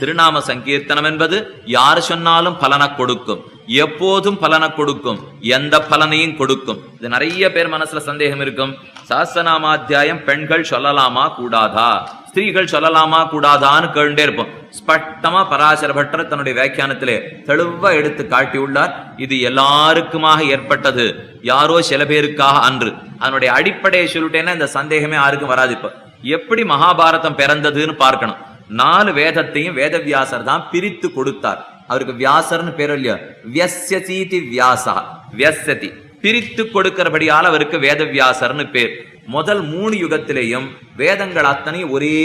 திருநாம சங்கீர்த்தனம் என்பது யார் சொன்னாலும் பலனை கொடுக்கும். எப்போதும் பலனை கொடுக்கும். எந்த பலனையும் கொடுக்கும். இது நிறைய பேர் மனசுல சந்தேகம் இருக்கும். சாஸ்திரநாமாத்தியாயம் பெண்கள் சொல்லலாமா கூடாதா? ஸ்திரீகள் சொல்லலாமா கூடாதான்னு கேண்டே இருப்போம். ஸ்பட்டமா பராசர பட்டர் தன்னுடைய வியாக்கியானத்திலே தெளிவா எடுத்து காட்டியுள்ளார். இது எல்லாருக்குமாக ஏற்பட்டது. யாரோ சில பேருக்காக அன்று. அதனுடைய அடிப்படையை சொல்லிட்டேன்னா இந்த சந்தேகமே யாருக்கும் வராது இப்ப. எப்படி மகாபாரதம் பிறந்ததுன்னு பார்க்கணும். நாலு வேதத்தையும் வேதவியாசர் தான் பிரித்து கொடுத்தார். அவருக்கு வியாசர்னு பேர் இல்லையா? வியஸ்யசீதி வியாசா. வியசதி பிரித்து கொடுக்கிறபடியால் அவருக்கு வேதவியாசர்னு பேர். முதல் மூணு யுகத்திலேயும் வேதங்கள் அத்தனை ஒரே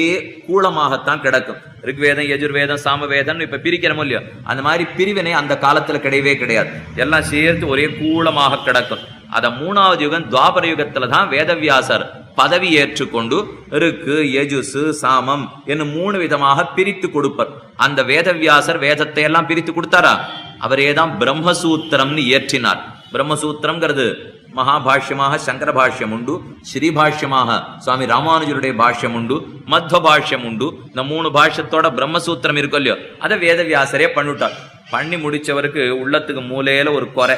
கூலமாகத்தான் கிடக்கும். ரிக்வேதம் யஜுர்வேதம் சாமவேதம் இப்ப பிரிக்கிறோமோ இல்லையோ? அந்த மாதிரி பிரிவினை அந்த காலத்துல கிடையவே கிடையாது. எல்லாம் சேர்த்து ஒரே கூலமாக கிடக்கும். அத மூணாவது யுகம் துவாபர யுகத்துல தான் வேதவியாசர் பதவி ஏற்றுக்கொண்டு ருக்கு எஜுசு சாமம் என்னும் மூணு விதமாக பிரித்து கொடுப்பர். அந்த வேதவியாசர் வேதத்தை எல்லாம் பிரித்து கொடுத்தாரா? அவரே தான் பிரம்மசூத்திரம்னு இயற்றினார். பிரம்மசூத்திரம்ங்கிறது மகாபாஷ்யமாக சங்கர பாஷ்யம் உண்டு ஸ்ரீபாஷ்யமாக சுவாமி ராமானுஜருடைய பாஷ்யம் உண்டு மத்வ பாஷ்யம் உண்டு. இந்த மூணு பாஷ்யத்தோட பிரம்மசூத்திரம் இருக்கும் இல்லையோ அதை வேதவியாசரே பண்ணிவிட்டார். பண்ணி முடிச்சவருக்கு உள்ளத்துக்கு மூலையில ஒரு குறை.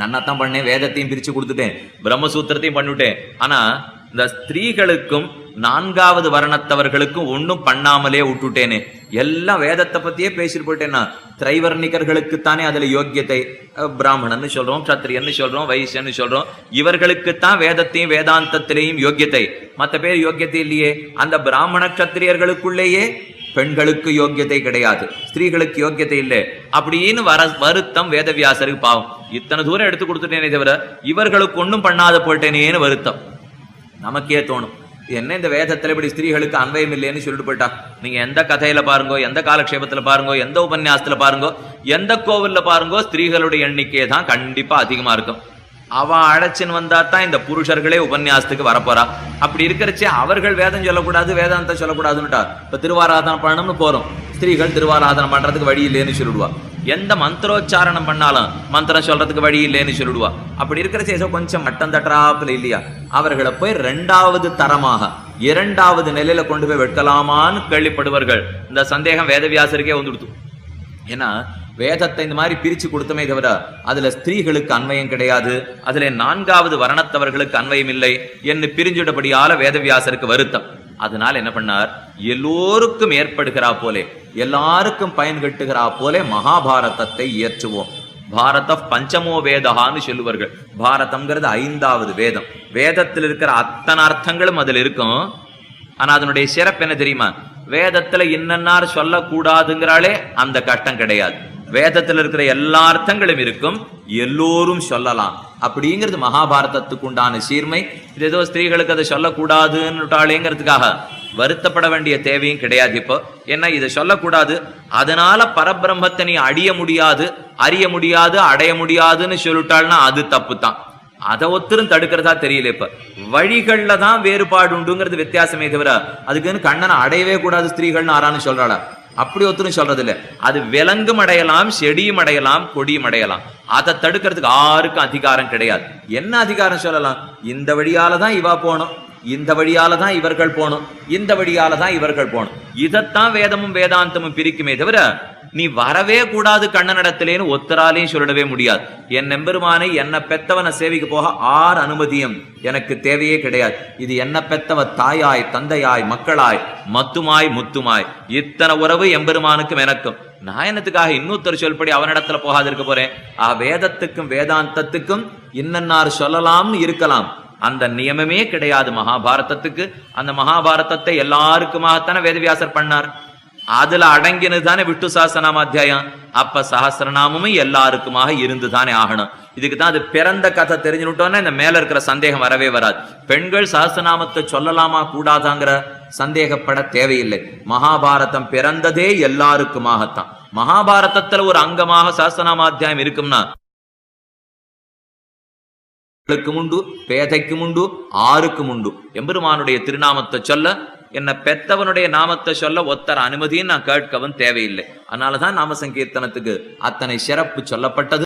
நன்னாத்தான் பண்ணேன் வேதத்தையும் பிரித்து கொடுத்துட்டேன் பிரம்மசூத்திரத்தையும் பண்ணிவிட்டேன். ஆனால் இந்த ஸ்திரீகளுக்கும் நான்காவது வர்ணத்தவர்களுக்கும் ஒன்றும் பண்ணாமலே விட்டுட்டேனே. எல்லாம் வேதத்தை பத்தியே பேசிட்டு போயிட்டேன்னா திரைவர்ணிகர்களுக்குத்தானே அதுல யோக்கியத்தை பிராமணன்னு சொல்றோம் சத்திரியன்னு சொல்றோம் வைசியன்னு சொல்றோம் இவர்களுக்குத்தான் வேதத்தையும் வேதாந்தத்திலேயும் யோக்கியத்தை. மற்ற பேர் யோக்கியத்தை இல்லையே. அந்த பிராமண சத்திரியர்களுக்குள்ளேயே பெண்களுக்கு யோக்கியத்தை கிடையாது. ஸ்திரீகளுக்கு யோக்கியத்தை இல்லை. அப்படின்னு வர வருத்தம் வேதவியாசருக்கு பாவம். இத்தனை தூரம் எடுத்து கொடுத்துட்டேனே தவிர இவர்களுக்கு ஒன்றும் பண்ணாத போயிட்டேனேன்னு வருத்தம். நமக்கே தோணும். என்ன இந்த வேதத்தில் இப்படி ஸ்திரீகளுக்கு அன்வயம் இல்லைன்னு சொல்லிட்டு போயிட்டா? நீங்க எந்த கதையில பாருங்கோ எந்த காலக்ஷேபத்துல பாருங்கோ எந்த உபன்யாசத்தில் பாருங்கோ எந்த கோவில்ல பாருங்கோ ஸ்திரீகளுடைய எண்ணிக்கை தான் கண்டிப்பா அதிகமா இருக்கும். அவன் அழைச்சின்னு வந்தா தான் இந்த புருஷர்களே உபன்யாசத்துக்கு வரப்போறா. அப்படி இருக்கிறச்சே அவர்கள் வேதம் சொல்லக்கூடாது வேதாந்தம் சொல்லக்கூடாதுன்னுட்டா. இப்ப திருவாராதனம் பண்ணணும்னு போகிறோம் ஸ்திரீகள் திருவாராதனம் பண்றதுக்கு வழி இல்லைன்னு சொல்லிடுவா. எந்த மந்திரோச்சாரணம் பண்ணாலும் மந்திரம் சொல்றதுக்கு வழி இல்லைன்னு சொல்லிடுவா. அப்படி இருக்கிற சேஷம் கொஞ்சம் மட்டம் தட்டுறாப்புல இல்லையா? அவர்களை போய் ரெண்டாவது தரமாக இரண்டாவது நிலையில கொண்டு போய் வெட்கலாமான்னு கேள்விப்படுவார்கள் இந்த சந்தேகம் வேதவியாசருக்கே வந்துடுத்து ஏன்னா வேதத்தை இந்த மாதிரி பிரித்து கொடுத்தமே தவிர அதில் ஸ்திரீகளுக்கு அன்வயம் கிடையாது. அதில் நான்காவது வரணத்தவர்களுக்கு அன்வயம் இல்லை என்று பிரிஞ்சுடபடியால வேதவியாசருக்கு வருத்தம். அதனால என்ன பண்ணார்? எல்லோருக்கும் ஏற்படுகிறா போலே எல்லாருக்கும் பயன் கட்டுகிறா போலே மகாபாரதத்தை இயற்றுவோம். பாரத பஞ்சமோ வேதகான்னு சொல்லுவார்கள். பாரதம்ங்கிறது ஐந்தாவது வேதம். வேதத்தில் இருக்கிற அத்தனை அர்த்தங்களும் அதில் இருக்கும். ஆனால் அதனுடைய சிறப்பு என்ன தெரியுமா? வேதத்துல என்னென்னார் சொல்லக்கூடாதுங்கிறாலே அந்த கஷ்டம் கிடையாது. வேதத்தில் இருக்கிற எல்லா அர்த்தங்களும் இருக்கும். எல்லோரும் சொல்லலாம். அப்படிங்கிறது மகாபாரதத்துக்கு உண்டான சீர்மை. இது ஏதோ ஸ்திரீகளுக்கு அதை சொல்லக்கூடாதுன்னுட்டாளேங்கிறதுக்காக வருத்தப்பட வேண்டிய தேவையும் கிடையாது இப்போ. ஏன்னா இதை சொல்லக்கூடாது. அதனால பரபிரம்மத்தை நீ அடிய முடியாது அறிய முடியாது அடைய முடியாதுன்னு சொல்லிட்டாள்னா அது தப்பு தான் அதை ஒத்தரும் தடுக்கிறதா தெரியல இப்ப. வழிகள்ல தான் வேறுபாடு உண்டுங்கிறது வித்தியாசமே தவிர அதுக்குன்னு கண்ணனை அடையவே கூடாது ஸ்திரீகள்னு ஆறான்னு சொல்றாளா? அப்படி ஒருத்தரும் சொல்றது இல்லை அது விலங்கும் அடையலாம் செடியும் அடையலாம் கொடியும் அடையலாம். அதை தடுக்கிறதுக்கு யாருக்கும் அதிகாரம் கிடையாது. என்ன அதிகாரம் சொல்லலாம்? இந்த வழியால தான் இவா போகணும். இந்த வழியால தான் இவர்கள் போகணும். இந்த வழியால தான் இவர்கள் போகணும். இதைத்தான் வேதமும் வேதாந்தமும் பிரிக்குமே தவிர நீ வரவே கூடாது கண்ணனிடத்திலேன்னு ஒத்தராலையும் சொல்லிடவே முடியாது. என் எம்பெருமானை என்ன பெத்தவனை சேவிக்க போக ஆறு அனுமதியும் எனக்கு தேவையே கிடையாது. இது என்ன பெத்தவ தாயாய் தந்தையாய் மக்களாய் மத்துமாய் முத்துமாய் இத்தனை உறவு எம்பெருமானுக்கும் எனக்கும். நான் என்னத்துக்காக இன்னொருத்தர் சொல்படி அவனிடத்துல போகாது இருக்க போறேன்? ஆ வேதத்துக்கும் வேதாந்தத்துக்கும் இன்னன்னார் சொல்லலாம்னு இருக்கலாம். அந்த நியமமே கிடையாது மகாபாரதத்துக்கு. அந்த மகாபாரதத்தை எல்லாருக்குமாகத்தானே வேதவியாசர் பண்ணார்? அதுல அடங்கினது தானே விட்டு சாஸ்திரநாம அத்தியாயம். அப்ப சஹஸ்ரநாமமும் எல்லாருக்குமாக இருந்து தானே ஆகணும். இதுக்கு தான் அது பிறந்த கதை தெரிஞ்சுட்டோன்னா இந்த மேல இருக்கிற சந்தேகம் வரவே வராது. பெண்கள் சஹஸ்ரநாமத்தை சொல்லலாமா கூடாதாங்கிற சந்தேகப்பட தேவையில்லை. மகாபாரதம் பிறந்ததே எல்லாருக்குமாகத்தான். மகாபாரதத்துல ஒரு அங்கமாக சாஸ்திரநாம அத்தியாயம் இருக்கும்னா உண்டு பேதைக்கும் உண்டு ஆருக்கும் உண்டு எம்பெருமானுடைய திருநாமத்தை சொல்ல என்ன பெத்தவனுடைய நாமத்தை சொல்ல ஒத்தர அனுமதியும் நான் கேட்கவும் தேவையில்லை. அதனாலதான் நாம சங்கீர்த்தனத்துக்கு அத்தனை சிறப்பு சொல்லப்பட்டது.